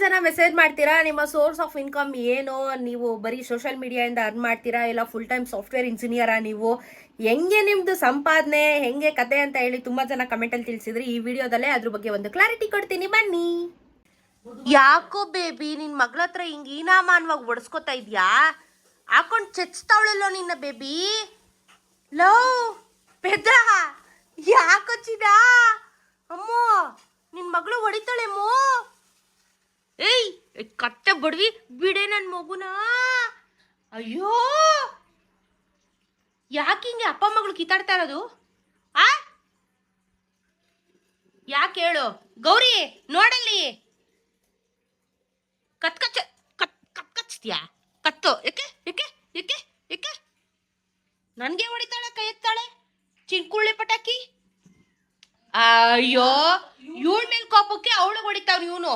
ಜನ ಮೆಸೇಜ್ ಮಾಡ್ತೀರಾ? ನಿಮ್ಮ ಸೋರ್ಸ್ ಆಫ್ ಇನ್ಕಮ್ ಏನು? ನೀವು ಬರೀ ಸೋಷಿಯಲ್ ಇಂದ ಅರ್ನ್ ಮಾಡ್ತೀರಾ? ಇಲ್ಲ ಫುಲ್ ಟೈಮ್ ಸಾಫ್ಟ್ವೇರ್ ಇಂಜಿನಿಯರಾ ನೀವು? ಹೆಂಗೆ ನಿಮ್ದು ಸಂಪಾದನೆ? ಹೆಂಗೆ ಕತೆ ಅಂತ ಹೇಳಿ ತುಂಬಾ ಜನ ಕಮೆಂಟ್ ಅಲ್ಲಿ ತಿಳಿಸಿದ್ರಿ. ಈ ವಿಡಿಯೋದಲ್ಲೇ ಅದ್ರ ಬಗ್ಗೆ ಒಂದು ಕ್ಲಾರಿಟಿ ಕೊಡ್ತೀನಿ. ಬನ್ನಿ. ಯಾಕೋ ಬೇಬಿ ನಿನ್ ಮಗಳ ಹತ್ರ ಹಿಂಗ್ ಈನಾಮಾನ್ವಾಗಿ ಒಡಿಸ್ಕೊತಾ ಇದ್ಯಾ? ಹಾಕೊಂಡ್ ಚೆಚ್ತಾವಳಲ್ಲೋ ನಿನ್ನ ಬೇಬಿ ಲೋ, ಪೆದ್ದ. ಯಾಕೋ ಚಿದ? ಅಮ್ಮೋ, ನಿನ್ ಮಗಳು ಹೊಡಿತಾಳೆಮ್ಮೋ ಏಯ್ ಕತ್ತೆ ಬಡ್ವಿ ಬಿಡೆ ನನ್ನ ಮಗುನ? ಅಯ್ಯೋ! ಯಾಕೆ ಹಿಂಗೆ ಅಪ್ಪ ಮಗಳು ಕಿತ್ತಾಡ್ತಾ ಇರೋದು? ಆ? ಯಾಕೆ ಹೇಳು? ಗೌರಿ, ನೋಡಲ್ಲಿ. ಕತ್ ಕಚ್ಚ, ಕತ್ ಕತ್ ಕಚ್ತೀಯಾ? ಕತ್ತು. ಏಕೆ ಏಕೆ ಏಕೆ ಏಕೆ? ನನಗೆ ಹೊಡಿತಾಳೆ ಕೈ ಎತ್ತಾಳೆ ಚಿಂಕುಳ್ಳಿ ಪಟಾಕಿ? ಅಯ್ಯೋ, ಇವಳ ಮೇಲೆ ಕೋಪಕ್ಕೆ ಅವಳು ಹೊಡಿತಾವ್ ಇವನು.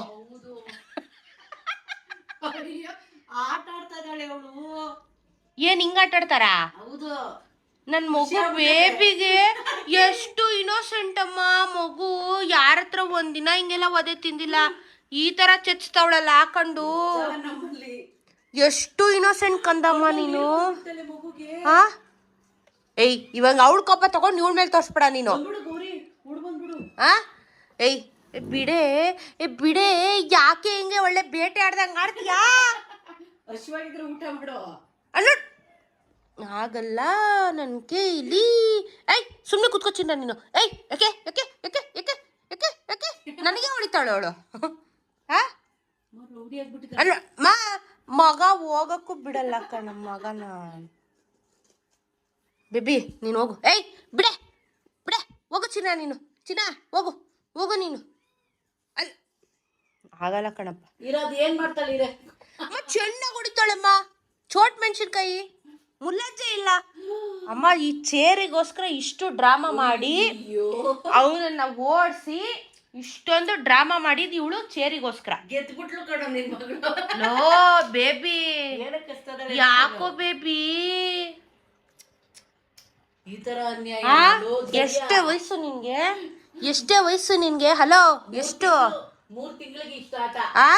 ಆಟ ಆಡ್ತಾ ಇದ್ದಾಳೆ ಅವಳು. ಏನ್ ಹಿಂಗ ಆಟ ಆಡ್ತಾರಾ? ಹೌದು. ನನ್ ಮಗು ಬೇಬಿಗೆ ಎಷ್ಟು ಇನ್ನೋಸೆಂಟ್ ಅಮ್ಮ ಮಗು. ಯಾರ ಹತ್ರ ಒಂದಿನ ಹಿಂಗೆಲ್ಲ ಒದೆ ತಿಂದಿಲ್ಲ. ಈ ತರ ಚಚ್ತಾವಳಲ್ಲ ಹಾಕೊಂಡು ನಮ್ಮಲ್ಲಿ ಎಷ್ಟು ಇನ್ನೋಸೆಂಟ್ ಕಂದಮ್ಮ ನೀನು. ತಲೆ ಮಗುಗೆ. ಹಾ ಏಯ್ ಇವಾಗ ಅವಳ ಕೋಪ ತಗೊಂಡು ಇವಳ ಮೇಲೆ ತೋರ್ಸ್ಬಿಡ ನೀನು. ಬಿಡು ಗೌರಿ ಆ? ಏಯ್ ಬಿಡೆ ಏ ಬಿಡೆ ಯಾಕೆ ಹಿಂಗೆ ಒಳ್ಳೆ ಬೇಟೆ ಆಡ್ದಂಗ ಆಡ್ತೀಯಾ ಹಸಿವಾಗಿದ್ರೆ ಊಟ ಬಿಡು. ಅಲ್ಲ ಆಗಲ್ಲ ನನ್ ಕೇಳಿ ಏಯ್ ಸುಮ್ಮನೆ ಕುತ್ಕೊಚಿಂದ ನೀನು. ಏಯ್ ಯಾಕೆ ಯಾಕೆ ಯಾಕೆ ಯಾಕೆ ಯಾಕೆ ಯಾಕೆ? ನನಗೆ ಹೊಡಿತಾಳೆ ಅವಳು. ಅಲ್ಲ ಮಾ ಮಗ ಹೋಗಕ್ಕೂ ಬಿಡಲ್ಲ ಕಣ ಮಗನ. ಬೇಬಿ ನೀನು ಹೋಗು. ಏಯ್ ಬಿಡೆ ಬಿಡೆ ಹೋಗು ಚಿನ್ನ ನೀನು. ಚಿನ್ನ ಹೋಗು ಹೋಗು ನೀನು. ಅಲ್ ಆಗಲ್ಲ ಕಣಪ್ಪ. ಇರೋದು ಏನ್ ಮಾಡ್ತಾಳೆ ಇರೆ? ಅಮ್ಮ ಚೆನ್ನಾಗಿ ಹೊಡಿತಾಳಮ್ಮ. ಚೋಟ್ ಮೆಣಸಿನ್ಕಾಯಿ. ಮುಲ್ಲಜ್ಜೆ ಇಲ್ಲ. ಅಮ್ಮ ಈ ಚೇರಿಗೋಸ್ಕರ ಇಷ್ಟು ಡ್ರಾಮಾ ಮಾಡಿ ಅವನನ್ನ ಓಡಿಸಿ ಇಷ್ಟೊಂದು ಡ್ರಾಮಾ ಮಾಡಿದ್ ಇವಳು ಚೇರಿಗೋಸ್ಕರ. ಗೆದ್ಬಿಟ್ಲು ಕಣ ನಿನ್ ಮಗಳು. ಲೋ ಬೇಬಿ. ಏನಕ್ಕೆ ಯಾಕೋ ಬೇಬಿ? ಈ ತರ ಅನ್ಯಾಯ. ಎಷ್ಟೇ ವಯಸ್ಸು ನಿನ್ಗೆ ಎಷ್ಟೇ ವಯಸ್ಸು ನಿನಗೆ? ಹಲೋ ಎಷ್ಟು? ಆ?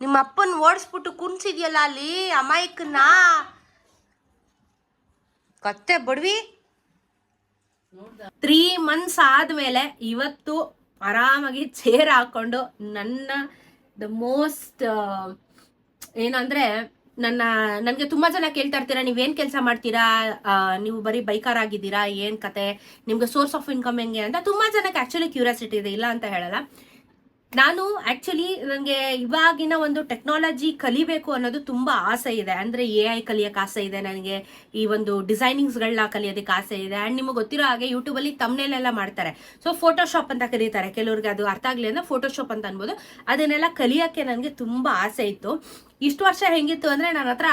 ನಿಮ್ಮ ಅಪ್ಪನ್ ಓಡಿಸ್ಬಿಟ್ಟು ಕುಣ್ಸಿದ್ಯಲ್ಲ ಅಲ್ಲಿ, ಅಮಾಯಕನ್ನ? ಕತ್ತೆ ಬಡ್ವಿ? ತ್ರೀ ಮಂತ್ಸ್ ಆದ್ಮೇಲೆ ಇವತ್ತು ಆರಾಮಾಗಿ ಚೇರ್ ಹಾಕೊಂಡು ನನ್ನ ದ ಮೋಸ್ಟ್ ಏನಂದ್ರೆ ನನ್ನ, ನನಗೆ ತುಂಬಾ ಜನ ಕೇಳ್ತಾ ಇರ್ತೀರಾ, ನೀವೇನ್ ಕೆಲಸ ಮಾಡ್ತೀರಾ ನೀವು ಬರೀ ಬೈಕರ್ ಆಗಿದ್ದೀರಾ, ಏನ್ ಕತೆ, ನಿಮ್ಗೆ ಸೋರ್ಸ್ ಆಫ್ ಇನ್ಕಮ್ ಹೆಂಗೆ ಅಂತ ತುಂಬಾ ಜನಕ್ಕೆ ಆಕ್ಚುಲಿ ಕ್ಯೂರಿಯಾಸಿಟಿ ಇದೆ, ಇಲ್ಲ ಅಂತ ಹೇಳಲ್ಲ. ನಾನು ಆಕ್ಚುಲಿ ನನಗೆ ಇವಾಗಿನ ಒಂದು ಟೆಕ್ನಾಲಜಿ ಕಲಿಬೇಕು ಅನ್ನೋದು ತುಂಬಾ ಆಸೆ ಇದೆ. ಅಂದ್ರೆ ಎ ಐ ಕಲಿಯಕ್ಕೆ ಆಸೆ ಇದೆ ನನಗೆ. ಈ ಒಂದು ಡಿಸೈನಿಂಗ್ಸ್ಗಳನ್ನ ಕಲಿಯೋದಕ್ಕೆ ಆಸೆ ಇದೆ. ಅಂಡ್ ನಿಮಗೆ ಗೊತ್ತಿರೋ ಹಾಗೆ ಯೂಟ್ಯೂಬಲ್ಲಿ ಅಲ್ಲಿ ತಮ್ನೆಲೆಲ್ಲ ಮಾಡ್ತಾರೆ. ಸೊ ಫೋಟೋಶಾಪ್ ಅಂತ ಕರೀತಾರೆ. ಕೆಲವ್ರಿಗೆ ಅದು ಅರ್ಥ ಆಗಲಿ ಅಂದ್ರೆ ಫೋಟೋಶಾಪ್ ಅಂತ ಅನ್ಬೋದು. ಅದನ್ನೆಲ್ಲ ಕಲಿಯಕ್ಕೆ ನನಗೆ ತುಂಬಾ ಆಸೆ ಇತ್ತು. ಇಷ್ಟು ವರ್ಷ ಹೆಂಗಿತ್ತು ಅಂದ್ರೆ ನನ್ನ ಹತ್ರ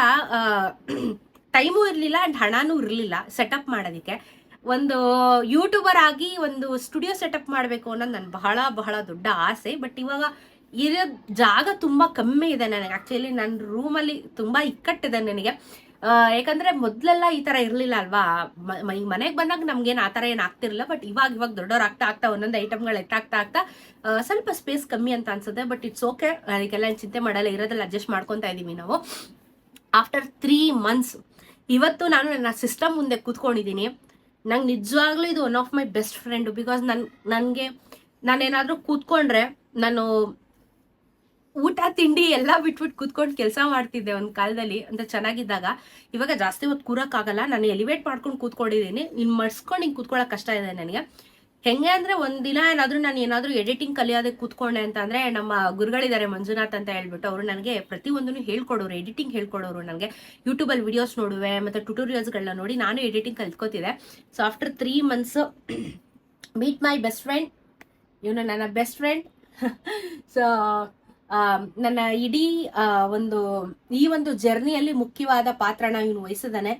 ಟೈಮು ಇರಲಿಲ್ಲ ಅಂಡ್ ಹಣನೂ ಇರಲಿಲ್ಲ ಸೆಟಪ್ ಮಾಡೋದಕ್ಕೆ. ಒಂದು ಯೂಟ್ಯೂಬರ್ ಆಗಿ ಒಂದು ಸ್ಟುಡಿಯೋ ಸೆಟಪ್ ಮಾಡಬೇಕು ಅನ್ನೋದು ನನ್ನ ಬಹಳ ಬಹಳ ದೊಡ್ಡ ಆಸೆ. ಬಟ್ ಇವಾಗ ಇರೋ ಜಾಗ ತುಂಬ ಕಮ್ಮಿ ಇದೆ ನನಗೆ. ಆ್ಯಕ್ಚುಲಿ ನನ್ನ ರೂಮಲ್ಲಿ ತುಂಬ ಇಕ್ಕಟ್ಟಿದೆ ನನಗೆ. ಯಾಕಂದರೆ ಮೊದಲೆಲ್ಲ ಈ ಥರ ಇರಲಿಲ್ಲ ಅಲ್ವಾ? ಮನೆಗೆ ಬಂದಾಗ ನಮ್ಗೇನು ಆ ಥರ ಏನು ಆಗ್ತಿರಲಿಲ್ಲ. ಬಟ್ ಇವಾಗ ಇವಾಗ ದೊಡ್ಡವ್ರು ಆಗ್ತಾ ಆಗ್ತಾ ಒಂದೊಂದು ಐಟಮ್ಗಳು ಎತ್ತಾಗ್ತಾ ಆಗ್ತಾ ಸ್ವಲ್ಪ ಸ್ಪೇಸ್ ಕಮ್ಮಿ ಅಂತ ಅನ್ಸುತ್ತೆ. ಬಟ್ ಇಟ್ಸ್ ಓಕೆ ಅದಕ್ಕೆಲ್ಲ ಏನು ಚಿಂತೆ ಮಾಡಲ್ಲ. ಇರೋದ್ರಲ್ಲಿ ಅಡ್ಜಸ್ಟ್ ಮಾಡ್ಕೊತಾ ಇದ್ದೀವಿ ನಾವು. ಆಫ್ಟರ್ ತ್ರೀ ಮಂತ್ಸ್ ಇವತ್ತು ನಾನು ನನ್ನ ಸಿಸ್ಟಮ್ ಮುಂದೆ ಕೂತ್ಕೊಂಡಿದ್ದೀನಿ. ನಂಗೆ ನಿಜವಾಗ್ಲೂ ಇದು one of my best friend because ನನ್, ನನಗೆ, ನಾನೇನಾದರೂ ಕೂತ್ಕೊಂಡ್ರೆ ನಾನು ಊಟ, ತಿಂಡಿ ಎಲ್ಲ ಬಿಟ್ಬಿಟ್ಟು ಕೂತ್ಕೊಂಡು ಕೆಲಸ ಮಾಡ್ತಿದ್ದೆ ಒಂದು ಕಾಲದಲ್ಲಿ, ಅಂದರೆ ಚೆನ್ನಾಗಿದ್ದಾಗ. ಇವಾಗ ಜಾಸ್ತಿ ಹೊತ್ತು ಕೂರೋಕ್ಕಾಗಲ್ಲ. ನಾನು ಎಲಿವೇಟ್ ಮಾಡ್ಕೊಂಡು ಕೂತ್ಕೊಂಡಿದ್ದೀನಿ. ಇನ್ನು ಮಡ್ಸ್ಕೊಂಡು ಹಿಂಗೆ ಕೂತ್ಕೊಳ್ಳೋಕೆ ಕಷ್ಟ ಇದೆ ನನಗೆ. ಹೆಂಗೆ ಅಂದ್ರೆ ದಿನ ಏನಾದರೂ ನಾನು ಏನಾದರೂ ಎಡಿಟಿಂಗ್ ಕಲಿಯೋದಕ್ಕೆ ಕೂತ್ಕೊಂಡೆ ಅಂತ ಅಂದ್ರೆ ನಮ್ಮ ಗುರುಗಳಿದ್ದಾರೆ ಮಂಜುನಾಥ್ ಅಂತ ಹೇಳ್ಬಿಟ್ಟು ಅವರು ನನಗೆ ಪ್ರತಿಯೊಂದನ್ನು ಹೇಳ್ಕೊಡೋರು ಎಡಿಟಿಂಗ್ ಹೇಳ್ಕೊಡೋರು ನನಗೆ. ಯೂಟ್ಯೂಬಲ್ಲಿ ವಿಡಿಯೋಸ್ ನೋಡುವೆ, ಮತ್ತು ಟ್ಯುಟೋರಿಯಲ್ಸ್ಗಳನ್ನ ನೋಡಿ ನಾನು editing ಕಲ್ತ್ಕೋತಿದ್ದೆ. So after three months meet my best friend ಇವನು ನನ್ನ ಬೆಸ್ಟ್ ಫ್ರೆಂಡ್ ಸೊ ನನ್ನ ಇಡೀ ಒಂದು, ಈ ಒಂದು ಜರ್ನಿಯಲ್ಲಿ ಮುಖ್ಯವಾದ ಪಾತ್ರನ ಇವನು ವಹಿಸಿದಾನೆ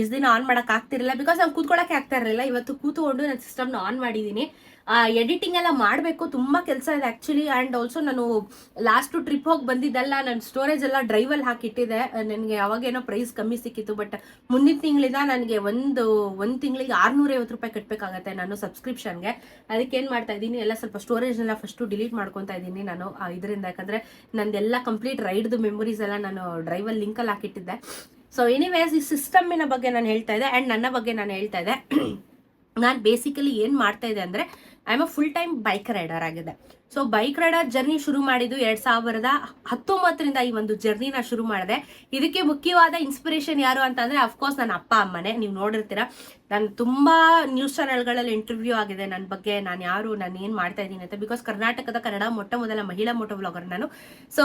ಇಷ್ಟು ದಿನ ಆನ್ ಮಾಡಕ್ ಆಗ್ತಿರಲಿಲ್ಲ ಬಿಕಾಸ್ ನಾನು ಕೂತ್ಕೊಳ್ಳೋಕೆ ಆಗ್ತಾ ಇರಲಿಲ್ಲ ಇವತ್ತು ಕೂತ್ಕೊಂಡು ನನ್ನ ಸಿಸ್ಟಮ್ನ ಆನ್ ಮಾಡಿದ್ದೀನಿ ಎಡಿಟಿಂಗ್ ಎಲ್ಲ ಮಾಡಬೇಕು ತುಂಬ ಕೆಲಸ ಇದೆ ಆ್ಯಕ್ಚುಲಿ ಆ್ಯಂಡ್ ಆಲ್ಸೋ ನಾನು ಲಾಸ್ಟು ಟ್ರಿಪ್ ಹೋಗಿ ಬಂದಿದ್ದೆಲ್ಲ ನನ್ನ ಸ್ಟೋರೇಜ್ ಎಲ್ಲ ಡ್ರೈವಲ್ಲಿ ಹಾಕಿಟ್ಟಿದ್ದೆ ನನಗೆ ಅವಾಗೇನೋ ಪ್ರೈಸ್ ಕಮ್ಮಿ ಸಿಕ್ಕಿತ್ತು. ಬಟ್ ಮುಂದಿನ ತಿಂಗಳಿಂದ ನನಗೆ ಒಂದು ಒಂದು ತಿಂಗಳಿಗೆ ಆರುನೂರ ಐವತ್ತು ರೂಪಾಯಿ ಕಟ್ಟಬೇಕಾಗತ್ತೆ ನಾನು ಸಬ್ಸ್ಕ್ರಿಪ್ಷನ್ಗೆ ಅದಕ್ಕೆ ಏನು ಮಾಡ್ತಾ ಇದ್ದೀನಿ? ಎಲ್ಲ ಸ್ವಲ್ಪ ಸ್ಟೋರೇಜ್ನೆಲ್ಲ ಫಸ್ಟು ಡಿಲೀಟ್ ಮಾಡ್ಕೊತಾ ಇದ್ದೀನಿ ನಾನು. ಇದರಿಂದ ಯಾಕಂದರೆ ನಂದೆಲ್ಲ ಕಂಪ್ಲೀಟ್ ರೈಡ್ದು ಮೆಮೊರೀಸ್ ಎಲ್ಲ ನಾನು ಡ್ರೈವಲ್ಲಿ ಲಿಂಕಲ್ಲಿ ಹಾಕಿಟ್ಟಿದ್ದೆ. ಸೊ ಎನಿವೇಸ್ ಈ ಸಿಸ್ಟಮಿನ ಬಗ್ಗೆ ನಾನು ಹೇಳ್ತಾ ಇದ್ದೆ ಆ್ಯಂಡ್ ನನ್ನ ಬಗ್ಗೆ ನಾನು ಹೇಳ್ತಾ ಇದ್ದೆ. ನಾನು ಬೇಸಿಕಲಿ ಏನು ಮಾಡ್ತಾ ಇದ್ದೆ ಅಂದರೆ I am a full time bike rider ಆಗಿದೆ. ಸೊ ಬೈಕ್ ರೈಡರ್ ಜರ್ನಿ ಶುರು ಮಾಡಿದ್ದು ಎರಡು ಸಾವಿರದ ಹತ್ತೊಂಬತ್ತರಿಂದ ಈ ಒಂದು ಜರ್ನಿನ ಶುರು ಮಾಡಿದೆ. ಇದಕ್ಕೆ ಮುಖ್ಯವಾದ ಇನ್ಸ್ಪಿರೇಷನ್ ಯಾರು ಅಂತಂದರೆ ಅಫ್ಕೋರ್ಸ್ ನನ್ನ ಅಪ್ಪ, ಅಮ್ಮನೇ. ನೀವು ನೋಡಿರ್ತೀರ. ನಾನು ತುಂಬ ನ್ಯೂಸ್ ಚಾನೆಲ್ಗಳಲ್ಲಿ ಇಂಟರ್ವ್ಯೂ ಆಗಿದೆ ನನ್ನ ಬಗ್ಗೆ, ನಾನು ಯಾರು, ನಾನು ಏನು ಮಾಡ್ತಾ ಇದ್ದೀನಿ ಅಂತ ಬಿಕಾಸ್ ಕರ್ನಾಟಕದ ಕನ್ನಡ ಮೊಟ್ಟ ಮೊದಲ ಮಹಿಳಾ ಮೋಟೋ ವ್ಲಾಗರ್ ನಾನು. ಸೊ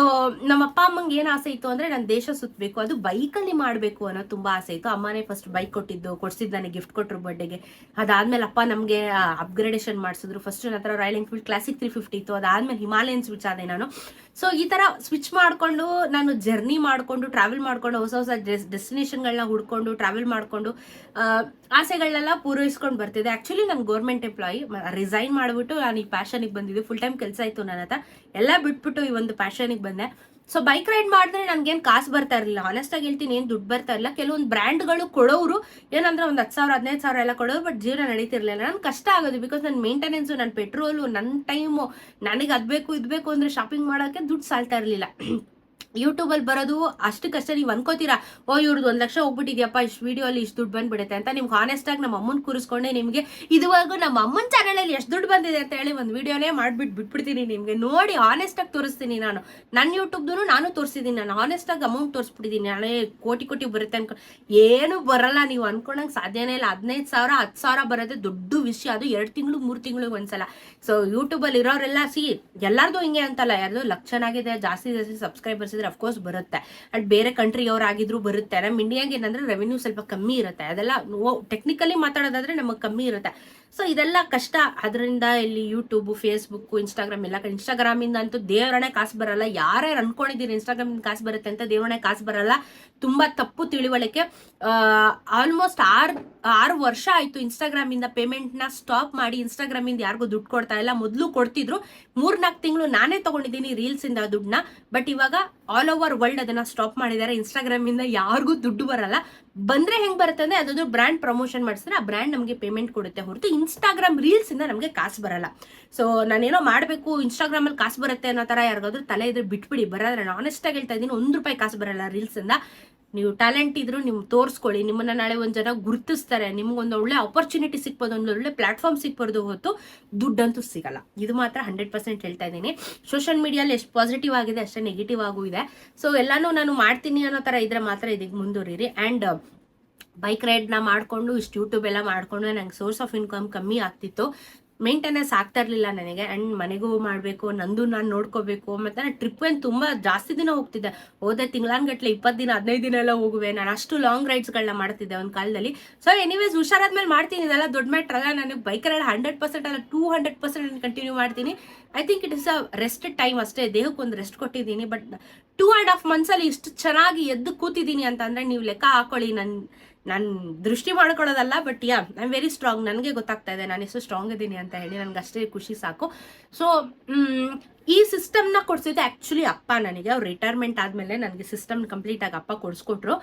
ನಮ್ಮ ಅಪ್ಪ ಅಮ್ಮಂಗೆ ಏನು ಆಸೆ ಇತ್ತು ಅಂದರೆ ನಾನು ದೇಶ ಸುತ್ತಬೇಕು ಅದು ಬೈಕಲ್ಲಿ ಮಾಡಬೇಕು ಅನ್ನೋ ತುಂಬ ಆಸೆ ಇತ್ತು. ಅಮ್ಮನೇ ಫಸ್ಟ್ ಬೈಕ್ ಕೊಟ್ಟಿದ್ದು ಕೊಡ್ಸಿದ್ದು ನನಗೆ ಗಿಫ್ಟ್ ಕೊಟ್ಟರು ಬರ್ಡೇಗೆ ಅದಾದ್ಮೇಲೆ ಅಪ್ಪ ನಮಗೆ ಅಪ್ಗ್ರೇಡೇಷನ್ ಮಾಡಿಸಿದ್ರು. ಫಸ್ಟ್ ನನ್ನ Royal Enfield classic three fifty ಇತ್ತು. ಅದಾದ್ಮೇಲೆ ಹಿಮಾಲಯನ್ ಸ್ವಿಚ್ ನಾನು. ಸೊ ಈ ಥರ ಸ್ವಿಚ್ ಮಾಡಿಕೊಂಡು ನಾನು ಜರ್ನಿ ಮಾಡಿಕೊಂಡು ಟ್ರಾವೆಲ್ ಮಾಡಿಕೊಂಡು, ಹೊಸ ಹೊಸ ಡೆಸ್ ಡೆಸ್ಟಿನೇಷನ್ಗಳನ್ನ ಹುಡ್ಕೊಂಡು ಟ್ರಾವೆಲ್ ಮಾಡಿಕೊಂಡು ಆಸೆಗಳನ್ನೆಲ್ಲ ಪೂರೈಸ್ಕೊಂಡು ಬರ್ತಿದೆ. ಆ್ಯಕ್ಚುಲಿ ನಾನು ಗೌರ್ಮೆಂಟ್ ಎಂಪ್ಲಾಯಿ ರಿಸೈನ್ ಮಾಡಿಬಿಟ್ಟು ನಾನು ಈ ಪ್ಯಾಷನಿಗೆ ಬಂದಿದ್ದೆ. ಫುಲ್ ಟೈಮ್ ಕೆಲಸ ಇತ್ತು ನನ್ನ ಹತ್ರ. ಎಲ್ಲ ಬಿಟ್ಬಿಟ್ಟು ಈ ಒಂದು ಪ್ಯಾಷನಿಗೆ ಬಂದೆ. ಸೊ ಬೈಕ್ ರೈಡ್ ಮಾಡಿದ್ರೆ ನನಗೇನು ಕಾಸು ಬರ್ತಾ ಇರಲಿಲ್ಲ. ಆನೆಸ್ಟಾಗಿ ಹೇಳ್ತೀನಿ, ಏನು ದುಡ್ಡು ಬರ್ತಾ ಇರಲಿಲ್ಲ. ಕೆಲವೊಂದು ಬ್ರ್ಯಾಂಡ್ಗಳು ಕೊಡೋರು ಏನಂದ್ರೆ ಒಂದು ಹತ್ತು ಸಾವಿರ, ಹದಿನೈದು ಸಾವಿರ ಎಲ್ಲ ಕೊಡೋರು ಬಟ್ ಜೀವನ ನಡೀತಿರ್ಲಿಲ್ಲ. ನನ್ಗೆ ಕಷ್ಟ ಆಗೋದು ಬಿಕಾಸ್ ನನ್ನ ಮೇಂಟೆನೆನ್ಸು ನನ್ನ ಪೆಟ್ರೋಲು ನನ್ನ ಟೈಮು ನನಗೆ ಅದು ಬೇಕು ಇದು ಬೇಕು ಅಂದರೆ ಶಾಪಿಂಗ್ ಮಾಡೋಕ್ಕೆ ದುಡ್ಡು ಸಾಲ್ತಾ ಇರಲಿಲ್ಲ. ಯೂಟ್ಯೂಬಲ್ಲಿ ಬರೋದು ಅಷ್ಟಕ್ಕಷ್ಟೇ ನೀವು ಅನ್ಕೋತೀರಾ, ಓ ಇವ್ರದ್ದು ಒಂದು ಲಕ್ಷ ಹೋಗ್ಬಿಟ್ಟಿದ್ಯಪ್ಪ, ಇಷ್ಟು ವೀಡಿಯೋಲಿ ಇಷ್ಟು ದುಡ್ಡು ಬಂದ್ಬಿಡುತ್ತೆ ಅಂತ ನಿಮ್ಗೆ ಆನೆಸ್ಟಾಗಿ ನಮ್ಮ ಅಮ್ಮನ ಕೂರಿಸ್ಕೊಂಡೆ ನಿಮಗೆ. ಇದುವರೆಗೂ ನಮ್ಮ ಅಮ್ಮನ ಚಾನಲಲ್ಲಿ ಎಷ್ಟು ದುಡ್ಡು ಬಂದಿದೆ ಅಂತ ಹೇಳಿ ಒಂದು ವಿಡಿಯೋನೇ ಮಾಡಿಬಿಟ್ಟು ಬಿಟ್ಬಿಡ್ತೀನಿ ನಿಮಗೆ. ನೋಡಿ ಆನೆಸ್ಟಾಗಿ ತೋರಿಸ್ತೀನಿ ನಾನು. ನನ್ನ ಯೂಟ್ಯೂಬ್ದು ನಾನು ತೋರಿಸಿದ್ದೀನಿ. ನಾನು ಆನೆಸ್ಟಾಗಿ ಅಮೌಂಟ್ ತೋರಿಸ್ಬಿಟ್ಟಿದ್ದೀನಿ. ನಾನೇ ಕೋಟಿ ಕೋಟಿ ಬರುತ್ತೆ ಅನ್ಕೊ, ಏನು ಬರಲ್ಲ ನೀವು ಅನ್ಕೊಂಡಂಗೆ ಸಾಧ್ಯನೇ ಇಲ್ಲ. ಹದಿನೈದು ಸಾವಿರ, ಹತ್ತು ಸಾವಿರ ಬರೋದೇ ದೊಡ್ಡ ವಿಷಯ. ಅದು ಎರಡು ತಿಂಗಳು ಮೂರು ತಿಂಗಳಿಗೆ ಒಂದ್ಸಲ. ಸೊ ಯೂಟ್ಯೂಬಲ್ಲಿ ಇರೋರೆಲ್ಲ ಸಿ, ಎಲ್ಲರದು ಹಿಂಗೆ ಅಂತಲ್ಲ. ಯಾರ್ದು ಲಕ್ಷನಾಗಿದೆ, ಜಾಸ್ತಿ ಜಾಸ್ತಿ ಸಬ್ಸ್ಕ್ರೈಬರ್ಸ್ ಇದ್ರೆ ಅಫ್ಕೋರ್ಸ್ ಬರುತ್ತೆ. ಅಂಡ್ ಬೇರೆ ಕಂಟ್ರಿ ಆಗಿದ್ರು ಬರುತ್ತೆ. ನಮ್ಮ ಇಂಡಿಯಾಗ ಏನಂದ್ರೆ ರೆವೆನ್ಯೂ ಸ್ವಲ್ಪ ಕಮ್ಮಿ ಇರುತ್ತೆ. ಅದೆಲ್ಲ ಟೆಕ್ನಿಕಲಿ ಮಾತಾಡೋದಾದ್ರೆ ನಮಗೆ ಕಮ್ಮಿ ಇರುತ್ತೆ. ಸೊ ಇದೆಲ್ಲ ಕಷ್ಟ. ಅದರಿಂದ ಇಲ್ಲಿ ಯೂಟ್ಯೂಬು ಫೇಸ್ಬುಕ್ ಇನ್ಸ್ಟಾಗ್ರಾಮ್ ಎಲ್ಲ ಇನ್ಸ್ಟಾಗ್ರಾಮಿಂದ ಅಂತೂ ದೇವರಣೆ ಕಾಸು ಬರಲ್ಲ. ಯಾರ್ಯಾರು ಅನ್ಕೊಂಡಿದ್ದೀರಿ ಇನ್ಸ್ಟಾಗ್ರಾಮಿಂದ ಕಾಸು ಬರುತ್ತೆ ಅಂತ ದೇವರಣೆ ಕಾಸು ಬರಲ್ಲ. ತುಂಬ ತಪ್ಪು ತಿಳುವಳಿಕೆ. ಆಲ್ಮೋಸ್ಟ್ ಆರು ಆರು ವರ್ಷ ಆಯಿತು ಇನ್ಸ್ಟಾಗ್ರಾಮಿಂದ ಪೇಮೆಂಟ್ನ ಸ್ಟಾಪ್ ಮಾಡಿ ಇನ್ಸ್ಟಾಗ್ರಾಮಿಂದ ಯಾರಿಗೂ ದುಡ್ಡು ಕೊಡ್ತಾ ಇಲ್ಲ. ಮೊದಲು ಕೊಡ್ತಿದ್ರು. ಮೂರ್ನಾಲ್ಕು ತಿಂಗಳು ನಾನೇ ತಗೊಂಡಿದ್ದೀನಿ ರೀಲ್ಸಿಂದ ದುಡ್ಡನ್ನ. ಬಟ್ ಇವಾಗ ಆಲ್ ಓವರ್ ವರ್ಲ್ಡ್ ಅದನ್ನ ಸ್ಟಾಪ್ ಮಾಡಿದ್ದಾರೆ. ಇನ್ಸ್ಟಾಗ್ರಾಮಿಂದ ಯಾರಿಗೂ ದುಡ್ಡು ಬರಲ್ಲ. ಬಂದ್ರೆ ಹೆಂಗ್ ಬರುತ್ತೆ ಅಂದ್ರೆ ಅದೊಂದು ಬ್ರ್ಯಾಂಡ್ ಪ್ರಮೋಷನ್ ಮಾಡಿಸಿದ್ರೆ ಆ ಬ್ರ್ಯಾಂಡ್ ನಮಗೆ ಪೇಮೆಂಟ್ ಕೊಡುತ್ತೆ ಹೊರತು ಇನ್ಸ್ಟಾಗ್ರಾಮ್ ರೀಲ್ಸ್ ಇಂದ ನಮಗೆ ಕಾಸು ಬರಲ್ಲ. ಸೊ ನಾನೇನೋ ಮಾಡಬೇಕು ಇನ್ಸ್ಟಾಗ್ರಾಮಲ್ಲಿ ಕಾಸು ಬರುತ್ತೆ ಅನ್ನೋ ತರ ಯಾರಿಗಾದ್ರೂ ತಲೆ ಇದ್ರೆ ಬಿಟ್ಬಿಡಿ. ಬರೋದ್ರೆ ನಾನು ಆನೆಸ್ಟಾಗಿ ಹೇಳ್ತಾ ಇದ್ದೀನಿ, ಒಂದು ರೂಪಾಯಿ ಕಾಸು ಬರಲ್ಲ ರೀಲ್ಸ್ ಇಂದ. ನೀವು ಟ್ಯಾಲೆಂಟ್ ಇದ್ರು ನೀವು ತೋರಿಸ್ಕೊಳ್ಳಿ, ನಿಮ್ಮನ್ನ ನಾಳೆ ಒಂದು ಜನ ಗುರುತಿಸ್ತಾರೆ, ನಿಮ್ಗೊಂದು ಒಳ್ಳೆ ಆಪರ್ಚುನಿಟಿ ಸಿಕ್ಬೋದು ಒಂದು ಒಳ್ಳೆ ಪ್ಲಾಟ್ಫಾರ್ಮ್ ಸಿಕ್ಬಾರ್ದು ಹೊತ್ತು ದುಡ್ಡಂತೂ ಸಿಗಲ್ಲ. ಇದು ಮಾತ್ರ ಹಂಡ್ರೆಡ್ ಪರ್ಸೆಂಟ್ ಹೇಳ್ತಾ ಇದ್ದೀನಿ. ಸೋಷಿಯಲ್ ಮೀಡಿಯಲ್ಲಿ ಎಷ್ಟು ಪಾಸಿಟಿವ್ ಆಗಿದೆ, ಅಷ್ಟೇ ನೆಗೆಟಿವ್ ಆಗೂ ಇದೆ. ಸೊ ಎಲ್ಲಾನು ನಾನು ಮಾಡ್ತೀನಿ ಅನ್ನೋ ಥರ ಇದ್ರೆ ಮಾತ್ರ ಇದಕ್ಕೆ ಮುಂದುವರಿರಿ. ಆ್ಯಂಡ್ ಬೈಕ್ ರೈಡ್ನ ಮಾಡಿಕೊಂಡು, ಇಷ್ಟು ಯೂಟ್ಯೂಬ್ ಎಲ್ಲ ಮಾಡಿಕೊಂಡು ನಂಗೆ ಸೋರ್ಸ್ ಆಫ್ ಇನ್ಕಮ್ ಕಮ್ಮಿ ಆಗ್ತಿತ್ತು. ಮೇಂಟೆನೆನ್ಸ್ ಆಗ್ತಾ ಇರಲಿಲ್ಲ ನನಗೆ. ಆ್ಯಂಡ್ ಮನೆಗೂ ಮಾಡಬೇಕು, ನಂದು ನಾನು ನೋಡ್ಕೋಬೇಕು ಮತ್ತು ನಾನು ಟ್ರಿಪ್ ಏನು ತುಂಬ ಜಾಸ್ತಿ ದಿನ ಹೋಗ್ತಿದ್ದೆ. ಹೋದೆ ತಿಂಗಳಾನ್ಗಟ್ಲೆ ಇಪ್ಪತ್ತು ದಿನ, ಹದಿನೈದು ದಿನ ಎಲ್ಲ ಹೋಗುವೆ. ನಾನು ಅಷ್ಟು ಲಾಂಗ್ ರೈಡ್ಸ್ಗಳನ್ನ ಮಾಡ್ತಿದ್ದೆ ಒಂದು ಕಾಲದಲ್ಲಿ. ಸೊ ಎನಿವೇಸ್ ಹುಷಾರಾದ್ಮೇಲೆ ಮಾಡ್ತೀನಿ ಇದೆಲ್ಲ. ದೊಡ್ಡ ಮ್ಯಾಟ್ರ್ ಅಲ್ಲ. ನನಗೆ ಬೈಕ್ ರೈಡ್ ಹಂಡ್ರೆಡ್ ಪರ್ಸೆಂಟ್ ಅಲ್ಲ ಟೂ ಹಂಡ್ರೆಡ್ ಪರ್ಸೆಂಟ್ ಕಂಟಿನ್ಯೂ ಮಾಡ್ತೀನಿ. I think it is a rest time ಅಷ್ಟೇ. ದೇಹಕ್ಕೆ ಒಂದು ರೆಸ್ಟ್ ಕೊಟ್ಟಿದ್ದೀನಿ ಬಟ್ ಟೂ ಆ್ಯಂಡ್ ಹಾಫ್ ಮಂತ್ಸಲ್ಲಿ ಇಷ್ಟು ಚೆನ್ನಾಗಿ ಎದ್ದು ಕೂತಿದ್ದೀನಿ ಅಂತಂದರೆ ನೀವು ಲೆಕ್ಕ ಹಾಕೊಳ್ಳಿ. ನನ್ನ ನಾನು ದೃಷ್ಟಿ ಮಾಡ್ಕೊಳ್ಳೋದಲ್ಲ but yeah I very strong ನನಗೆ ಗೊತ್ತಾಗ್ತಾ ಇದೆ, ನಾನು ಎಷ್ಟು ಸ್ಟ್ರಾಂಗ್ ಇದ್ದೀನಿ ಅಂತ ಹೇಳಿ ನನಗೆ ಅಷ್ಟೇ ಖುಷಿ ಸಾಕು. ಸೊ ಈ ಸಿಸ್ಟಮ್ನ ಕೊಡಿಸಿದ್ದು ಆ್ಯಕ್ಚುಲಿ ಅಪ್ಪ ನನಗೆ. ಅವ್ರು ರಿಟೈರ್ಮೆಂಟ್ ಆದಮೇಲೆ ನನಗೆ ಸಿಸ್ಟಮ್ ಕಂಪ್ಲೀಟಾಗಿ ಅಪ್ಪ ಕೊಡಿಸ್ಕೊಟ್ರು.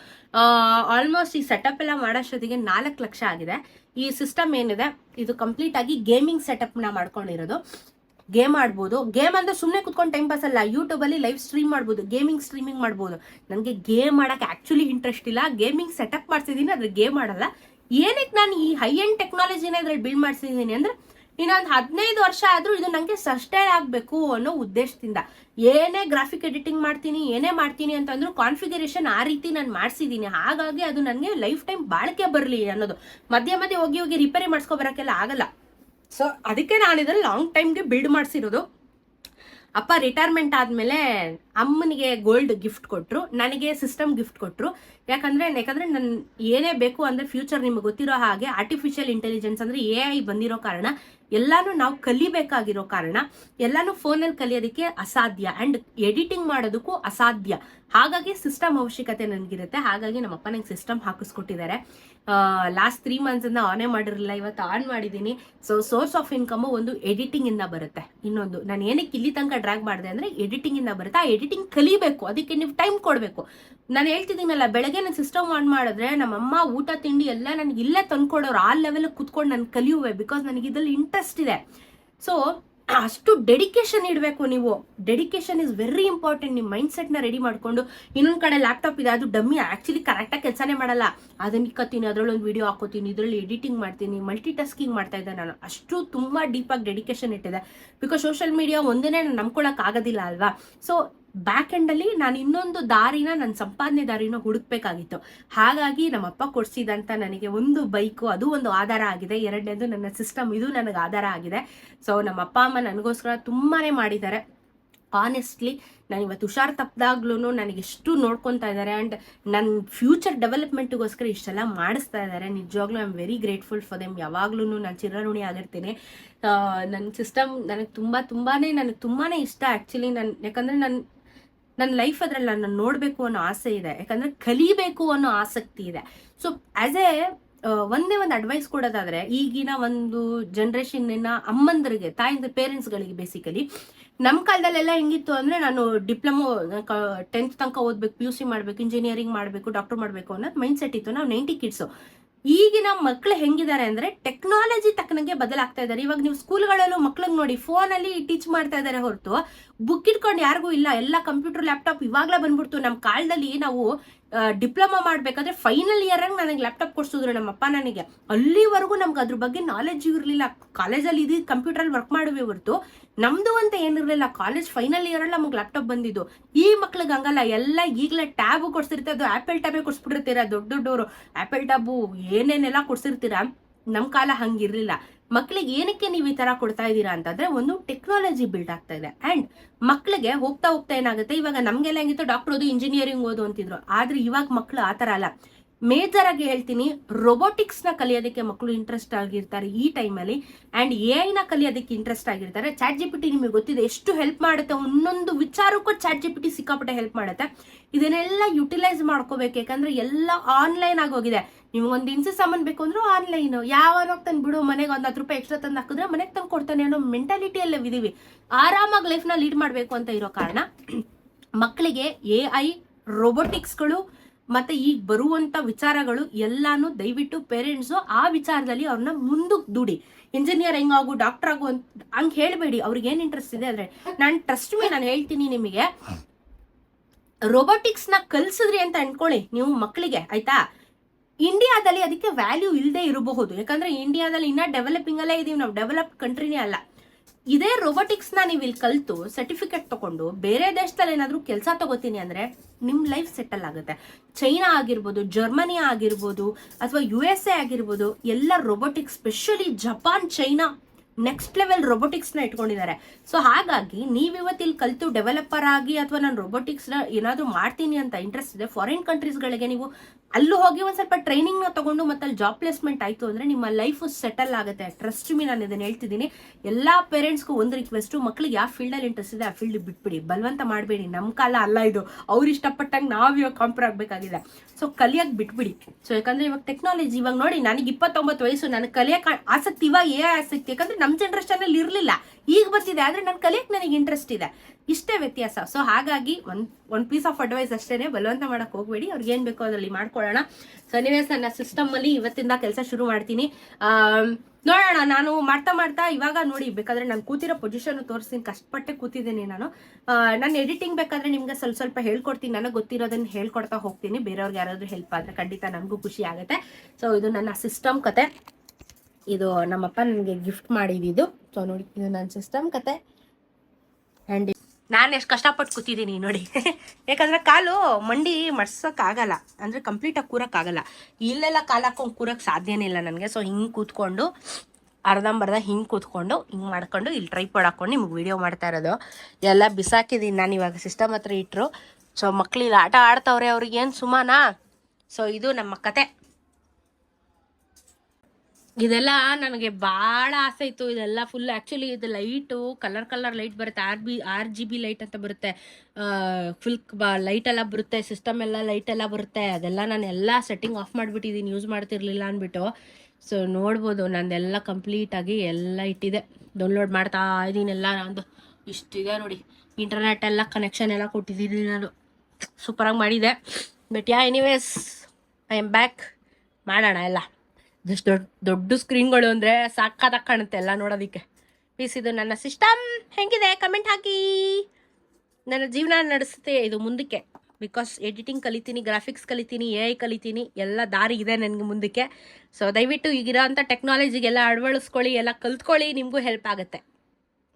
ಆಲ್ಮೋಸ್ಟ್ ಈ ಸೆಟಪ್ ಎಲ್ಲ ಮಾಡೋಷ್ಟೊತ್ತಿಗೆ ನಾಲ್ಕು ಲಕ್ಷ ಆಗಿದೆ. ಈ ಸಿಸ್ಟಮ್ ಏನಿದೆ, ಇದು ಕಂಪ್ಲೀಟಾಗಿ ಗೇಮಿಂಗ್ ಸೆಟಪ್ನ ಮಾಡ್ಕೊಂಡಿರೋದು. ಗೇಮ್ ಆಡ್ಬೋದು. ಗೇಮ್ ಅಂದ್ರೆ ಸುಮ್ಮನೆ ಕುತ್ಕೊಂಡು ಟೈಮ್ ಪಾಸ್ ಅಲ್ಲ ಯೂಟ್ಯೂಬಲ್ಲಿ ಲೈವ್ ಸ್ಟ್ರೀಮ್ ಮಾಡ್ಬೋದು ಗೇಮಿಂಗ್ ಸ್ಟ್ರೀಮಿಂಗ್ ಮಾಡ್ಬೋದು. ನನಗೆ ಗೇಮ್ ಮಾಡೋಕೆ ಆ್ಯಕ್ಚುಲಿ ಇಂಟ್ರೆಸ್ಟ್ ಇಲ್ಲ. ಗೇಮಿಂಗ್ ಸೆಟಪ್ ಮಾಡ್ಸಿದ್ದೀನಿ ಅದ್ರ ಗೇಮ್ ಆಡಲ್ಲ. ಏನಕ್ಕೆ ನಾನು ಈ ಹೈ ಎಂಡ್ ಟೆಕ್ನಾಲಜಿನ ಇದ್ರಲ್ಲಿ ಬಿಲ್ಡ್ ಮಾಡ್ಸಿದ್ದೀನಿ ಅಂದ್ರೆ, ಇನ್ನೊಂದು ಹದಿನೈದು ವರ್ಷ ಆದರೂ ಇದು ನನಗೆ ಸಸ್ಟೈನ್ ಆಗಬೇಕು ಅನ್ನೋ ಉದ್ದೇಶದಿಂದ. ಏನೇ ಗ್ರಾಫಿಕ್ ಎಡಿಟಿಂಗ್ ಮಾಡ್ತೀನಿ, ಏನೇ ಮಾಡ್ತೀನಿ ಅಂತಂದ್ರೂ ಕಾನ್ಫಿಗರೇಷನ್ ಆ ರೀತಿ ನಾನು ಮಾಡಿಸಿದ್ದೀನಿ ಹಾಗಾಗಿ ಅದು ನನಗೆ ಲೈಫ್ ಟೈಮ್ ಬಾಳಿಕೆ ಬರಲಿ ಅನ್ನೋದು. ಮಧ್ಯ ಮಧ್ಯೆ ಹೋಗಿ ಹೋಗಿ ರಿಪೇರಿ ಮಾಡಿಸ್ಕೊ ಬರೋಕ್ಕೆಲ್ಲ ಆಗಲ್ಲ. ಸೊ ಅದಕ್ಕೆ ನಾನು ಇದನ್ನು ಲಾಂಗ್ ಟೈಮ್ಗೆ ಬಿಲ್ಡ್ ಮಾಡಿಸಿರೋದು. ಅಪ್ಪ ರಿಟೈರ್ಮೆಂಟ್ ಆದಮೇಲೆ ಅಮ್ಮನಿಗೆ ಗೋಲ್ಡ್ ಗಿಫ್ಟ್ ಕೊಟ್ರು, ನನಗೆ ಸಿಸ್ಟಮ್ ಗಿಫ್ಟ್ ಕೊಟ್ರು. ಯಾಕಂದ್ರೆ, ಯಾಕಂದರೆ ನನ್ನ ಏನೇ ಬೇಕು ಅಂದ್ರೆ ಫ್ಯೂಚರ್ ನಿಮಗೆ ಗೊತ್ತಿರೋ ಹಾಗೆ ಆರ್ಟಿಫಿಷಿಯಲ್ ಇಂಟೆಲಿಜೆನ್ಸ್ ಅಂದ್ರೆ ಎ ಐ ಬಂದಿರೋ ಕಾರಣ, ಎಲ್ಲಾನು ನಾವು ಕಲಿಬೇಕಾಗಿರೋ ಕಾರಣ, ಎಲ್ಲಾನು ಫೋನಲ್ಲಿ ಕಲಿಯೋದಕ್ಕೆ ಅಸಾಧ್ಯ ಅಂಡ್ ಎಡಿಟಿಂಗ್ ಮಾಡೋದಕ್ಕೂ ಅಸಾಧ್ಯ. ಹಾಗಾಗಿ ಸಿಸ್ಟಮ್ ಅವಶ್ಯಕತೆ ನನಗಿರುತ್ತೆ. ಹಾಗಾಗಿ ನಮ್ಮಪ್ಪ ನಂಗೆ ಸಿಸ್ಟಮ್ ಹಾಕಿಸ್ಕೊಟ್ಟಿದ್ದಾರೆ. ಲಾಸ್ಟ್ ತ್ರೀ ಮಂತ್ಸಿಂದ ಆನೇ ಮಾಡಿರಲಿಲ್ಲ, ಇವತ್ತು ಆನ್ ಮಾಡಿದ್ದೀನಿ ಸೊ ಸೋರ್ಸ್ ಆಫ್ ಇನ್ಕಮ್ ಒಂದು ಎಡಿಟಿಂಗ್ ಇಂದ ಬರುತ್ತೆ. ಇನ್ನೊಂದು, ನಾನು ಏನಕ್ಕೆ ಇಲ್ಲಿ ತನಕ ಡ್ರ್ಯಾಗ್ ಮಾಡಿದೆ ಅಂದ್ರೆ ಎಡಿಟಿಂಗ್ ಇಂದ ಬರುತ್ತೆ. ಆ ಎಡಿಟಿಂಗ್ ಕಲಿಬೇಕು. ಅದಕ್ಕೆ ನೀವು ಟೈಮ್ ಕೊಡಬೇಕು. ನಾನು ಹೇಳ್ತಿದ್ದೀನಲ್ಲ, ಬೆಳಗ್ಗೆ ನಾನು ಸಿಸ್ಟಮ್ ಆನ್ ಮಾಡಿದ್ರೆ ನಮ್ಮಮ್ಮ ಊಟ, ತಿಂಡಿ ಎಲ್ಲ ನನಗೆ ಇಲ್ಲೇ ತಂದ್ಕೊಡೋರು. ಆ ಲೆವೆಲ್ ಕುತ್ಕೊಂಡು ನಾನು ಕಲಿಯುವೆ ಬಿಕಾಸ್ ನನಗೆ ಇದ್ರಲ್ಲಿ ಇಂಟ್ರೆಸ್ಟ್ ಇದೆ. ಸೊ ಅಷ್ಟು ಡೆಡಿಕೇಶನ್ ಇಡಬೇಕು ನೀವು. ಡೆಡಿಕೇಶನ್ ಇಸ್ ವೆರಿ ಇಂಪಾರ್ಟೆಂಟ್ ನಿಮ್ಮ ಮೈಂಡ್ ಸೆಟ್ನ ರೆಡಿ ಮಾಡ್ಕೊಂಡು, ಇನ್ನೊಂದು ಕಡೆ ಲ್ಯಾಪ್ಟಾಪ್ ಇದೆ, ಅದು ಡಮ್ಮಿ ಆ್ಯಕ್ಚುಲಿ ಕರೆಕ್ಟಾಗಿ ಕೆಲಸನೇ ಮಾಡಲ್ಲ. ಅದನ್ನ ಇಕ್ಕತ್ತೀನಿ, ಅದರಲ್ಲೊಂದು ವಿಡಿಯೋ ಹಾಕೋತೀನಿ, ಇದರಲ್ಲಿ ಎಡಿಟಿಂಗ್ ಮಾಡ್ತೀನಿ ಮಲ್ಟಿ ಟಾಸ್ಕಿಂಗ್ ಮಾಡ್ತಾ ಇದ್ದೆ ನಾನು. ಅಷ್ಟು ತುಂಬ ಡೀಪಾಗಿ ಡೆಡಿಕೇಶನ್ ಇಟ್ಟಿದೆ. ಬಿಕಾಸ್ ಸೋಷಿಯಲ್ ಮೀಡಿಯಾ ಒಂದೇ ನಾನು ನಂಬ್ಕೊಳಕ್ ಆಗೋದಿಲ್ಲ ಅಲ್ವಾ? ಸೊ ಬ್ಯಾಕ್ ಎಂಡಲ್ಲಿ ನಾನು ಇನ್ನೊಂದು ದಾರಿನ ನನ್ನ ಸಂಪಾದನೆ ದಾರಿನ ಹುಡುಕ್ಬೇಕಾಗಿತ್ತು. ಹಾಗಾಗಿ ನಮ್ಮಪ್ಪ ಕೊಡ್ಸಿದಂತ ನನಗೆ ಒಂದು ಬೈಕು, ಅದು ಒಂದು ಆಧಾರ ಆಗಿದೆ. ಎರಡನೇದು ನನ್ನ ಸಿಸ್ಟಮ್ ಇದು ನನಗೆ ಆಧಾರ ಆಗಿದೆ. ಸೊ ನಮ್ಮ ಅಪ್ಪ ಅಮ್ಮ ನನಗೋಸ್ಕರ ತುಂಬಾನೇ ಮಾಡಿದ್ದಾರೆ. ಆನೆಸ್ಟ್ಲಿ ನಾನು ಇವತ್ತು ಹುಷಾರ್ ತಪ್ಪದಾಗ್ಲೂ ನನಗೆ ಎಷ್ಟು ನೋಡ್ಕೊತಾ ಇದ್ದಾರೆ ಆ್ಯಂಡ್ ನನ್ನ ಫ್ಯೂಚರ್ ಡೆವಲಪ್ಮೆಂಟ್ಗೋಸ್ಕರ ಇಷ್ಟೆಲ್ಲ ಮಾಡಿಸ್ತಾ ಇದ್ದಾರೆ. ನಿಜವಾಗ್ಲೂ I am very grateful for them ಯಾವಾಗ್ಲೂ ನಾನು ಚಿರಋಣಿ ಆಗಿರ್ತೀನಿ. ನನ್ನ ಸಿಸ್ಟಮ್ ನನಗೆ ತುಂಬ ತುಂಬಾ ನನಗೆ ತುಂಬಾ ಇಷ್ಟ ಆ್ಯಕ್ಚುಲಿ ನಾನು, ಯಾಕಂದರೆ ನನ್ನ ನನ್ನ ಲೈಫ್ ಅದ್ರಲ್ಲಿ ನಾನು ನೋಡಬೇಕು ಅನ್ನೋ ಆಸೆ ಇದೆ. ಯಾಕಂದ್ರೆ ಕಲಿಬೇಕು ಅನ್ನೋ ಆಸಕ್ತಿ ಇದೆ. ಸೊ ಆಸ್ ಎ ಒಂದೇ ಒಂದು ಅಡ್ವೈಸ್ ಕೊಡೋದಾದ್ರೆ, ಈಗಿನ ಒಂದು ಜನ್ರೇಷನ್ನಿನ ಅಮ್ಮಂದ್ರಿಗೆ, ತಾಯಿಂದ್ರ ಪೇರೆಂಟ್ಸ್ಗಳಿಗೆ ಬೇಸಿಕಲಿ ನಮ್ಮ ಕಾಲದಲ್ಲೆಲ್ಲ ಹೆಂಗಿತ್ತು ಅಂದರೆ ನಾನು ಡಿಪ್ಲೊಮೊ ಟೆಂತ್ ತನಕ ಓದ್ಬೇಕು ಪಿ ಯು ಸಿ ಮಾಡಬೇಕು ಇಂಜಿನಿಯರಿಂಗ್ ಮಾಡಬೇಕು ಡಾಕ್ಟರ್ ಮಾಡಬೇಕು ಅನ್ನೋದು ಮೈಂಡ್ ಸೆಟ್ ಇತ್ತು. ನಾವು ನೈಂಟಿ ಕಿಡ್ಸು ಈಗಿನ ಮಕ್ಳು ಹೆಂಗಿದ್ದಾರೆ ಅಂದ್ರೆ ಟೆಕ್ನಾಲಜಿ ತಕ್ಕನಂಗೆ ಬದಲಾಗ್ತಾ ಇದ್ದಾರೆ. ಇವಾಗ ನೀವು ಸ್ಕೂಲ್ಗಳಲ್ಲೂ ಮಕ್ಳಿಗೆ ನೋಡಿ ಫೋನಲ್ಲಿ ಟೀಚ್ ಮಾಡ್ತಾ ಇದ್ದಾರೆ ಹೊರತು ಬುಕ್ ಇಟ್ಕೊಂಡು ಯಾರಿಗೂ ಇಲ್ಲ. ಎಲ್ಲ ಕಂಪ್ಯೂಟರ್ ಲ್ಯಾಪ್ಟಾಪ್ ಇವಾಗ್ಲೇ ಬಂದ್ಬಿಡ್ತು. ನಮ್ಮ ಕಾಲದಲ್ಲಿ ನಾವು ಡಿಪ್ಲೊಮಾ ಮಾಡಬೇಕಾದ್ರೆ ಫೈನಲ್ ಇಯರ್ ನನಗೆ ಲ್ಯಾಪ್ಟಾಪ್ ಕೊಡ್ಸಿದ್ರು ನಮ್ಮಪ್ಪ ನನಗೆ. ಅಲ್ಲಿವರೆಗೂ ನಮ್ಗೆ ಅದ್ರ ಬಗ್ಗೆ ನಾಲೆಜ್ ಇರಲಿಲ್ಲ. ಕಾಲೇಜಲ್ಲಿ ಇದು ಕಂಪ್ಯೂಟರ್ ವರ್ಕ್ ಮಾಡುವೆ ಹೊರತು ನಮ್ದು ಅಂತ ಏನಿರಲಿಲ್ಲ. ಕಾಲೇಜ್ ಫೈನಲ್ ಇಯರ್ ಅಲ್ಲಿ ನಮಗೆ ಲ್ಯಾಪ್ಟಾಪ್ ಬಂದಿದ್ದು. ಈ ಮಕ್ಳಿಗೆ ಹಂಗಲ್ಲ ಎಲ್ಲ ಈಗಲೇ ಟ್ಯಾಬ್ ಕೊಡ್ಸಿರ್ತಾರೆ ಆಪಲ್ ಟ್ಯಾಬೇ ಕೊಡಿಸ್ಬಿಟ್ಟಿರ್ತೀರ ದೊಡ್ಡ ದೊಡ್ಡವರು ಆಪಲ್ ಟ್ಯಾಬು ಏನೇನೆಲ್ಲ ಕೊಡ್ಸಿರ್ತೀರ? ನಮ್ಮ ಕಾಲ ಹಂಗಿರ್ಲಿಲ್ಲ. ಮಕ್ಳಿಗೆ ಏನಕ್ಕೆ ನೀವು ಈ ತರ ಕೊಡ್ತಾ ಇದ್ದೀರಾ ಅಂತಂದ್ರೆ ಒಂದು ಟೆಕ್ನಾಲಜಿ ಬಿಲ್ಡ್ ಆಗ್ತಾ ಇದೆ. ಅಂಡ್ ಮಕ್ಳಿಗೆ ಹೋಗ್ತಾ ಹೋಗ್ತಾ ಏನಾಗುತ್ತೆ? ಇವಾಗ ನಮ್ಗೆಲ್ಲ ಹೆಂಗಿತ್ತು? ಡಾಕ್ಟರ್ ಓದು ಇಂಜಿನಿಯರಿಂಗ್ ಓದು ಅಂತಿದ್ರು. ಆದ್ರೆ ಇವಾಗ ಮಕ್ಳು ಆ ತರ ಅಲ್ಲ. ಮೇಜರ್ ಆಗಿ ಹೇಳ್ತೀನಿ ರೊಬೋಟಿಕ್ಸ್ನ ಕಲಿಯೋದಕ್ಕೆ ಮಕ್ಕಳು ಇಂಟ್ರೆಸ್ಟ್ ಆಗಿರ್ತಾರೆ ಈ ಟೈಮಲ್ಲಿ ಆ್ಯಂಡ್ ಎ ಐನ ಕಲಿಯೋದಕ್ಕೆ ಇಂಟ್ರೆಸ್ಟ್ ಆಗಿರ್ತಾರೆ. ಚಾಟ್ ಜಿ ಪಿ ಟಿ ನಿಮಗೆ ಗೊತ್ತಿದೆ, ಎಷ್ಟು ಹೆಲ್ಪ್ ಮಾಡುತ್ತೆ, ಒಂದೊಂದು ವಿಚಾರಕ್ಕೂ ಚಾಟ್ ಜಿ ಪಿ ಟಿ ಸಿಕ್ಕಾಪಟ್ಟೆ ಹೆಲ್ಪ್ ಮಾಡುತ್ತೆ. ಇದನ್ನೆಲ್ಲ ಯುಟಿಲೈಸ್ ಮಾಡ್ಕೋಬೇಕು, ಯಾಕಂದ್ರೆ ಎಲ್ಲ ಆನ್ಲೈನ್ ಆಗೋಗಿದೆ ನಿಮ್ಗೆ ಒಂದು ದಿನಸಿ ಸಾಮಾನು ಬೇಕು ಅಂದ್ರೂ ಆನ್ಲೈನ್ ಯಾವಾಗ ತಂದು ಬಿಡು, ಮನೆಗೆ ಒಂದು ಹತ್ತು ರೂಪಾಯಿ ಎಕ್ಸ್ಟ್ರಾ ತಂದು ಹಾಕಿದ್ರೆ ಮನೆಗೆ ತಂದು ಕೊಡ್ತಾನೆ ಅನ್ನೋ ಮೆಂಟಾಲಿಟಿಯಲ್ಲೇ ಇದೀವಿ ಆರಾಮಾಗಿ ಲೈಫ್ನ ಲೀಡ್ ಮಾಡಬೇಕು ಅಂತ ಇರೋ ಕಾರಣ ಮಕ್ಕಳಿಗೆ ಎ ಐ ರೋಬೋಟಿಕ್ಸ್ಗಳು ಮತ್ತೆ ಈಗ ಬರುವಂತ ವಿಚಾರಗಳು ಎಲ್ಲಾನು ದಯವಿಟ್ಟು ಪೇರೆಂಟ್ಸು ಆ ವಿಚಾರದಲ್ಲಿ ಅವ್ರನ್ನ ಮುಂದಕ್ಕೆ ದುಡಿ. ಇಂಜಿನಿಯರ್ ಆಗು ಡಾಕ್ಟರ್ ಆಗು ಅಂತ ಹಂಗೆ ಹೇಳಬೇಡಿ. ಅವ್ರಿಗೆ ಏನು ಇಂಟ್ರೆಸ್ಟ್ ಇದೆ ಅಂದ್ರೆ ನಾನು ಟ್ರಸ್ಟ್ ಮೇ ನಾನು ಹೇಳ್ತೀನಿ ನಿಮಗೆ. ರೋಬೋಟಿಕ್ಸ್ನ ಕಲ್ಸಿದ್ರಿ ಅಂತ ಅನ್ಕೊಳ್ಳಿ ನೀವು ಮಕ್ಕಳಿಗೆ ಆಯ್ತಾ? ಇಂಡಿಯಾದಲ್ಲಿ ಅದಕ್ಕೆ ವ್ಯಾಲ್ಯೂ ಇಲ್ಲದೆ ಇರಬಹುದು. ಯಾಕಂದ್ರೆ ಇಂಡಿಯಾದಲ್ಲಿ ಇನ್ನ ಡೆವಲಪಿಂಗ್ ಅಲ್ಲೇ ಇದೀವಿ. ನಾವು ಡೆವಲಪ್ ಕಂಟ್ರಿನೇ ಅಲ್ಲ. ಇದೇ ರೊಬೊಟಿಕ್ಸ್ನ ನೀವು ಇಲ್ಲಿ ಕಲ್ತು ಸರ್ಟಿಫಿಕೇಟ್ ತಗೊಂಡು ಬೇರೆ ದೇಶದಲ್ಲಿ ಏನಾದರೂ ಕೆಲಸ ತಗೋತೀನಿ ಅಂದ್ರೆ ನಿಮ್ಮ ಲೈಫ್ ಸೆಟಲ್ ಆಗುತ್ತೆ. ಚೈನಾ ಆಗಿರ್ಬೋದು ಜರ್ಮನಿ ಆಗಿರ್ಬೋದು, ಅಥವಾ ಯು ಎಸ್ ಎ ಆಗಿರ್ಬೋದು, ಎಲ್ಲ robotics specially Japan China next ಲೆವೆಲ್ನ ಇಟ್ಕೊಂಡಿದ್ದಾರೆ. ಸೊ ಹಾಗಾಗಿ ನೀವು ಇವತ್ತು ಇಲ್ಲಿ ಕಲ್ತು ಡೆವಲಪರ್ ಆಗಿ ಅಥವಾ ನಾನು ರೊಬೊಟಿಕ್ಸ್ನ ಏನಾದರೂ ಮಾಡ್ತೀನಿ ಅಂತ ಇಂಟ್ರೆಸ್ಟ್ ಇದೆ ಫಾರಿನ್ ಕಂಟ್ರೀಸ್ಗಳಿಗೆ ನೀವು ಅಲ್ಲೂ ಹೋಗಿ ಒಂದು ಸ್ವಲ್ಪ ಟ್ರೈನಿಂಗ್ನ ತಗೊಂಡು ಮತ್ತೆ ಅಲ್ಲಿ ಜಾಬ್ ಪ್ಲೇಸ್ಮೆಂಟ್ ಆಯಿತು ಅಂದರೆ ನಿಮ್ಮ ಲೈಫ್ ಸೆಟಲ್ ಆಗುತ್ತೆ. ಟ್ರಸ್ಟ್ ಮೀ ನಾನು ಇದನ್ನು ಹೇಳ್ತಿದ್ದೀನಿ. ಎಲ್ಲ ಪೇರೆಂಟ್ಸ್ಗೂ ಒಂದು ರಿಕ್ವೆಸ್ಟು ಮಕ್ಳಿಗೆ ಯಾವ ಫೀಲ್ಡಲ್ಲಿ ಇಂಟ್ರೆಸ್ಟ್ ಇದೆ ಆ ಫೀಲ್ಡ್ ಬಿಟ್ಬಿಡಿ. ಬಲವಂತ ಮಾಡಬೇಡಿ. ನಮ್ಮ ಕಾಲ ಅಲ್ಲ ಇದು. ಅವ್ರು ಇಷ್ಟಪಟ್ಟಂಗೆ ನಾವು ಇವಾಗ ಕಾಂಪರ್ ಆಗಬೇಕಾಗಿದೆ. ಸೊ ಕಲಿಯೋಕೆ ಬಿಟ್ಬಿಡಿ. ಸೊ ಯಾಕಂದ್ರೆ ಇವಾಗ ಟೆಕ್ನಾಲಜಿ ಇವಾಗ ನೋಡಿ, ನನಗೆ ಇಪ್ಪತ್ತೊಂಬತ್ತು ವಯಸ್ಸು. ನನಗೆ ಕಲಿಯೋಕೆ ಆಸಕ್ತಿ, ಇವಾಗ ಏ ಆಸಕ್ತಿ. ಯಾಕಂದ್ರೆ ನಮ್ಮ ಜನ್ರೇಷನಲ್ಲಿ ಇರಲಿಲ್ಲ. ಈಗ ಬರ್ತಿದೆ, ಆದರೆ ನನ್ನ ಕಲಿಯಕ್ಕೆ ನನಗೆ ಇಂಟ್ರೆಸ್ಟ್ ಇದೆ. ಇಷ್ಟೇ ವ್ಯತ್ಯಾಸ. ಸೊ ಹಾಗಾಗಿ ಒಂದು ಒಂದು ಪೀಸ್ ಆಫ್ ಅಡ್ವೈಸ್ ಅಷ್ಟೇನೆ ಬಲವಂತ ಮಾಡಕ್ ಹೋಗಬೇಡಿ. ಅವ್ರಿಗೆ ಏನು ಬೇಕೋ ಅದರಲ್ಲಿ ಮಾಡ್ಕೊಳ್ಳೋಣ. ಸೊ ನನ್ನ ಸಿಸ್ಟಮಲ್ಲಿ ಇವತ್ತಿಂದ ಕೆಲಸ ಶುರು ಮಾಡ್ತೀನಿ. ನೋಡೋಣ. ನಾನು ಮಾಡ್ತಾ ಮಾಡ್ತಾ ಇವಾಗ ನೋಡಿ, ಬೇಕಾದ್ರೆ ನಾನು ಕೂತಿರೋ ಪೊಸಿಷನ್ ತೋರಿಸ್ತೀನಿ. ಕಷ್ಟಪಟ್ಟೆ ಕೂತಿದ್ದೀನಿ ನಾನು. ನಾನು ಎಡಿಟಿಂಗ್ ಬೇಕಾದ್ರೆ ನಿಮ್ಗೆ ಸ್ವಲ್ಪ ಸ್ವಲ್ಪ ಹೇಳ್ಕೊಡ್ತೀನಿ. ನನಗೆ ಗೊತ್ತಿರೋದನ್ನ ಹೇಳ್ಕೊಡ್ತಾ ಹೋಗ್ತೀನಿ. ಬೇರೆಯವ್ರಿಗೆ ಯಾರಾದ್ರೂ ಹೆಲ್ಪ್ ಆದರೆ ಖಂಡಿತ ನನಗೂ ಖುಷಿ ಆಗುತ್ತೆ. ಸೊ ಇದು ನನ್ನ ಸಿಸ್ಟಮ್ ಕತೆ. ಇದು ನಮ್ಮಪ್ಪ ನನಗೆ ಗಿಫ್ಟ್ ಮಾಡಿದ್ದು. ಸೊ ನೋಡಿ, ಇದು ನನ್ನ ಸಿಸ್ಟಮ್ ಕತೆ. ಆ್ಯಂಡ್ ನಾನು ಎಷ್ಟು ಕಷ್ಟಪಟ್ಟು ಕೂತಿದ್ದೀನಿ ನೋಡಿ. ಯಾಕಂದ್ರೆ ಕಾಲು ಮಂಡಿ ಮಡ್ಸೋಕ್ಕಾಗಲ್ಲ ಅಂದರೆ ಕಂಪ್ಲೀಟಾಗಿ ಕೂರೋಕ್ಕಾಗಲ್ಲ ಇಲ್ಲೆಲ್ಲ ಕಾಲು ಹಾಕೊಂಡು ಕೂರಕ್ಕೆ ಸಾಧ್ಯನೇ ಇಲ್ಲ ನನಗೆ. ಸೊ ಹಿಂಗೆ ಕೂತ್ಕೊಂಡು, ಅರ್ಧಂಬರ್ಧ ಹಿಂಗೆ ಕೂತ್ಕೊಂಡು, ಹಿಂಗೆ ಮಾಡ್ಕೊಂಡು ಇಲ್ಲಿ ಟ್ರೈಪಾಡ್ ಹಾಕೊಂಡು ನಿಮ್ಗೆ ವಿಡಿಯೋ ಮಾಡ್ತಾ ಇರೋದು. ಎಲ್ಲ ಬಿಸಾಕಿದ್ದೀನಿ ನಾನು ಇವಾಗ ಸಿಸ್ಟಮ್ ಹತ್ರ ಇಟ್ಟರು ಸೊ ಮಕ್ಳು ಇಲ್ಲಿ ಆಟ ಆಡ್ತವ್ರೆ ಅವ್ರಿಗೇನು ಸುಮಾನಾ? ಸೊ ಇದು ನಮ್ಮ ಕತೆ. ಇದೆಲ್ಲ ನನಗೆ ಭಾಳ ಆಸೆ ಇತ್ತು, ಇದೆಲ್ಲ ಫುಲ್ ಆ್ಯಕ್ಚುಲಿ ಇದು ಲೈಟು ಕಲರ್ ಕಲರ್ ಲೈಟ್ ಬರುತ್ತೆ. R B R G B light ಅಂತ ಬರುತ್ತೆ. ಫುಲ್ ಬ ಲೈಟ್ ಎಲ್ಲ ಬರುತ್ತೆ ಸಿಸ್ಟಮ್ ಎಲ್ಲ ಲೈಟ್ ಎಲ್ಲ ಬರುತ್ತೆ. ಅದೆಲ್ಲ ನಾನು ಎಲ್ಲ ಸೆಟ್ಟಿಂಗ್ ಆಫ್ ಮಾಡಿಬಿಟ್ಟಿದ್ದೀನಿ ಯೂಸ್ ಮಾಡ್ತಿರ್ಲಿಲ್ಲ ಅಂದ್ಬಿಟ್ಟು. ಸೊ ನೋಡ್ಬೋದು, ನಂದೆಲ್ಲ ಕಂಪ್ಲೀಟಾಗಿ ಎಲ್ಲ ಇಟ್ಟಿದೆ. ಡೌನ್ಲೋಡ್ ಮಾಡ್ತಾ ಇದ್ದೀನಿ ಎಲ್ಲ ನಂದು ಇಷ್ಟಿದೆ ನೋಡಿ. ಇಂಟರ್ನೆಟ್ ಎಲ್ಲ ಕನೆಕ್ಷನ್ ಎಲ್ಲ ಕೊಟ್ಟಿದ್ದೀನಿ ನಾನು. ಸೂಪರಾಗಿ ಮಾಡಿದೆ. But yeah anyways I am back ಮಾಡೋಣ ಎಲ್ಲ. ಜಸ್ಟ್ ದೊಡ್ಡ ದೊಡ್ಡ ಸ್ಕ್ರೀನ್ಗಳು ಅಂದರೆ ಸಾಕಾದಾಗ ಕಾಣುತ್ತೆ ಎಲ್ಲ ನೋಡೋದಕ್ಕೆ. ಪ್ಲೀಸ್ ಇದು ನನ್ನ ಸಿಸ್ಟಮ್ ಹೆಂಗಿದೆ? ಕಮೆಂಟ್ ಹಾಕಿ. ನನ್ನ ಜೀವನ ನಡೆಸುತ್ತೆ ಇದು ಮುಂದಕ್ಕೆ. ಬಿಕಾಸ್ ಎಡಿಟಿಂಗ್ ಕಲಿತೀನಿ ಗ್ರಾಫಿಕ್ಸ್ ಕಲಿತೀನಿ ಎ ಐ ಕಲಿತೀನಿ, ಎಲ್ಲ ದಾರಿ ಇದೆ ನನಗೆ ಮುಂದಕ್ಕೆ. ಸೊ ದಯವಿಟ್ಟು ಈಗಿರೋ ಅಂಥ ಟೆಕ್ನಾಲಜಿಗೆಲ್ಲ ಅಳವಡಿಸ್ಕೊಳ್ಳಿ, ಎಲ್ಲ ಕಲ್ತ್ಕೊಳ್ಳಿ, ನಿಮಗೂ ಹೆಲ್ಪ್ ಆಗುತ್ತೆ.